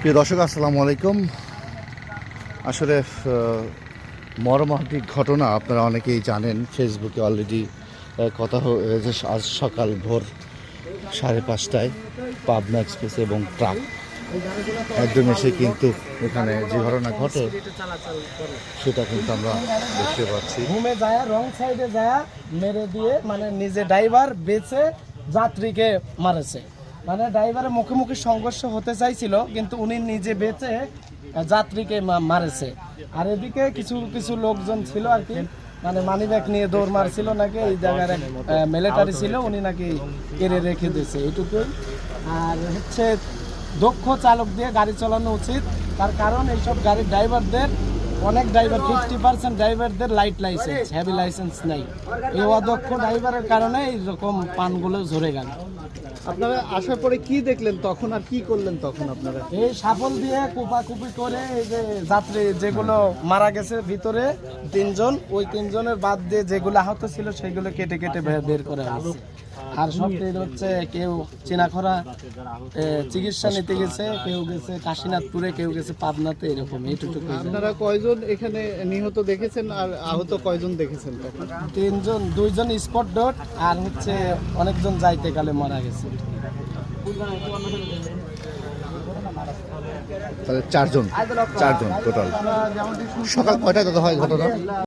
প্রিয় দর্শক, আসসালামু আলাইকুম। আসলে মর্মান্তিক ঘটনা আপনারা অনেকেই জানেন, ফেসবুকে অলরেডি কথা হয়েছে আজ সকাল ভোর সাড়ে পাঁচটায় পাবনা এক্সপ্রেস এবং ট্রাক। একদম এসে কিন্তু এখানে যে ঘটনা ঘটে, সেটা কিন্তু আমরা দেখতে পাচ্ছি। ঘুমে যায়, রং সাইডে যায়, মেরে দিয়ে মানে নিজে ড্রাইভার বেঁচে যাত্রীকে মারেছে। মানে ড্রাইভারের মুখোমুখি সংঘর্ষ হতে চাইছিল, কিন্তু উনি নিজে বেঁচে যাত্রীকে মারেছে। আর এদিকে কিছু কিছু লোকজন ছিল আর কি মানে মানি ব্যাগ নিয়ে দৌড় মারছিল নাকি, এই জায়গার মিলিটারি ছিল, উনি নাকি কেড়ে রেখে দিয়েছে এইটুকুই। আর হচ্ছে দক্ষ চালক দিয়ে গাড়ি চালানো উচিত, তার কারণ এইসব গাড়ির ড্রাইভারদের অনেক ড্রাইভার ফিফটি পার্সেন্ট ড্রাইভারদের লাইট লাইসেন্স হেভি লাইসেন্স নেই। এই অদক্ষ ড্রাইভারের কারণে এইরকম পানগুলো ঝরে গেল। আপনারা আসার পরে কি দেখলেন তখন আর কি করলেন তখন আপনারা? এই সাফল দিয়ে কুপাকুপি করে এই যে যাত্রী যেগুলো মারা গেছে ভিতরে তিনজন ওই তিনজনের বাদ দিয়ে যেগুলো আহত ছিল সেগুলো কেটে কেটে বের করে হয়েছে আর সব বের হচ্ছে কেউ চিনাখরা চিকিৎসা নিতে গেছে কেউ গেছে কাশীনাথপুরে কেউ গেছে পাবনাতে এরকম এইটুকু আপনারা কয়জন এখানে নিহত দেখেছেন আর আহত কয়জন দেখেছেন তিনজন দুইজন স্পট ডট আর হচ্ছে অনেকজন যাইতে গেলে মারা গেছে। তাহলে চারজন চারজন টোটাল সকাল কয়টায় দাদা হয় ঘটনা?